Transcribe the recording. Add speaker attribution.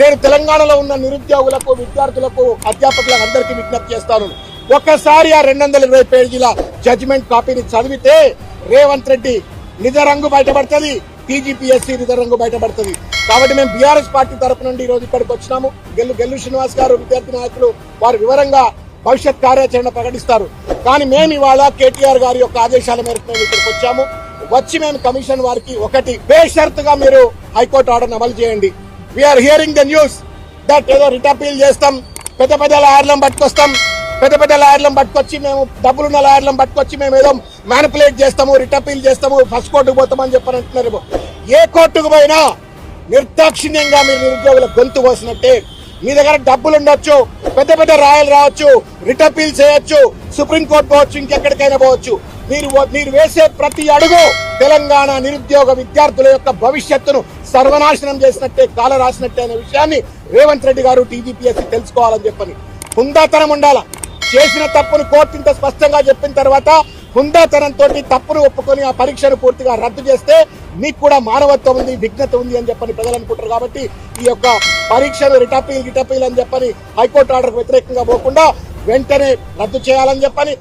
Speaker 1: నేను తెలంగాణలో ఉన్న నిరుద్యోగులకు విద్యార్థులకు అధ్యాపకులకు అందరికీ విజ్ఞప్తి చేస్తాను. ఒక్కసారి ఆ రెండు వందల ఇరవై పేజీల జడ్జిమెంట్ కాపీని చదివితే రేవంత్ రెడ్డి నిజరంగు బయటపడుతుంది టీజీపీఎస్సీ నిజరంగు బయటపడుతుంది. కాబట్టి మేము బీఆర్ఎస్ పార్టీ తరపు నుండి ఈరోజు రోజు ఇక్కడికి వచ్చినాము. గెల్లు గెల్లు శ్రీనివాస్ గారు విద్యార్థి నాయకులు వారు వివరంగా భవిష్యత్ కార్యాచరణ ప్రకటిస్తారు. కానీ మేము ఇవాళ కేటీఆర్ గారి యొక్క ఆదేశాల మేరకు మేము ఇక్కడికి వచ్చాము. వచ్చి మేము కమిషన్ వారికి ఒకటి బేషరతుగా మీరు హైకోర్టు ఆర్డర్ అమలు చేయండి. We're hearing the news that ఏదో రిట్ అపీల్ చేస్తాం. పెద్ద పెద్ద లాయర్లను పట్టుకొస్తాం. పెద్ద పెద్ద లాయర్లను పట్టుకొచ్చి మేము డబ్బులున్న లాయర్లను పట్టుకొచ్చి మేము ఏదో మ్యానిపులేట్ చేస్తాము రిట్ అపీల్ చేస్తాము ఫస్ట్ కోర్టుకు పోతామని చెప్పని అంటున్నారు. ఏ కోర్టుకు పోయినా నిర్దాక్షిణ్యంగా మీరు నిరుద్యోగుల గొంతు కోసినట్టే. మీ దగ్గర డబ్బులు ఉండొచ్చు పెద్ద పెద్ద రాయలు రావచ్చు రిట్ అపీల్ చేయొచ్చు సుప్రీంకోర్టు పోవచ్చు ఇంకెక్కడికైనా పోవచ్చు. మీరు మీరు వేసే ప్రతి అడుగు తెలంగాణ నిరుద్యోగ విద్యార్థుల యొక్క భవిష్యత్తును సర్వనాశనం చేసినట్టే కాల రాసినట్టే అనే విషయాన్ని రేవంత్ రెడ్డి గారు టీజీపీఎస్సీ తెలుసుకోవాలని చెప్పని. హుందాతనం ఉండాల? చేసిన తప్పును కోర్టు ఇంత స్పష్టంగా చెప్పిన తర్వాత హుందాతనంతో తప్పును ఒప్పుకొని ఆ పరీక్షను పూర్తిగా రద్దు చేస్తే మీకు కూడా మానవత్వం ఉంది విఘ్నత ఉంది అని చెప్పని ప్రజలు అనుకుంటారు కాబట్టి ఈ యొక్క పరీక్షను రిటపీల్ గిటపీల్ అని చెప్పని హైకోర్టు ఆర్డర్కు వ్యతిరేకంగా పోకుండా వెంటనే రద్దు చేయాలని చెప్పని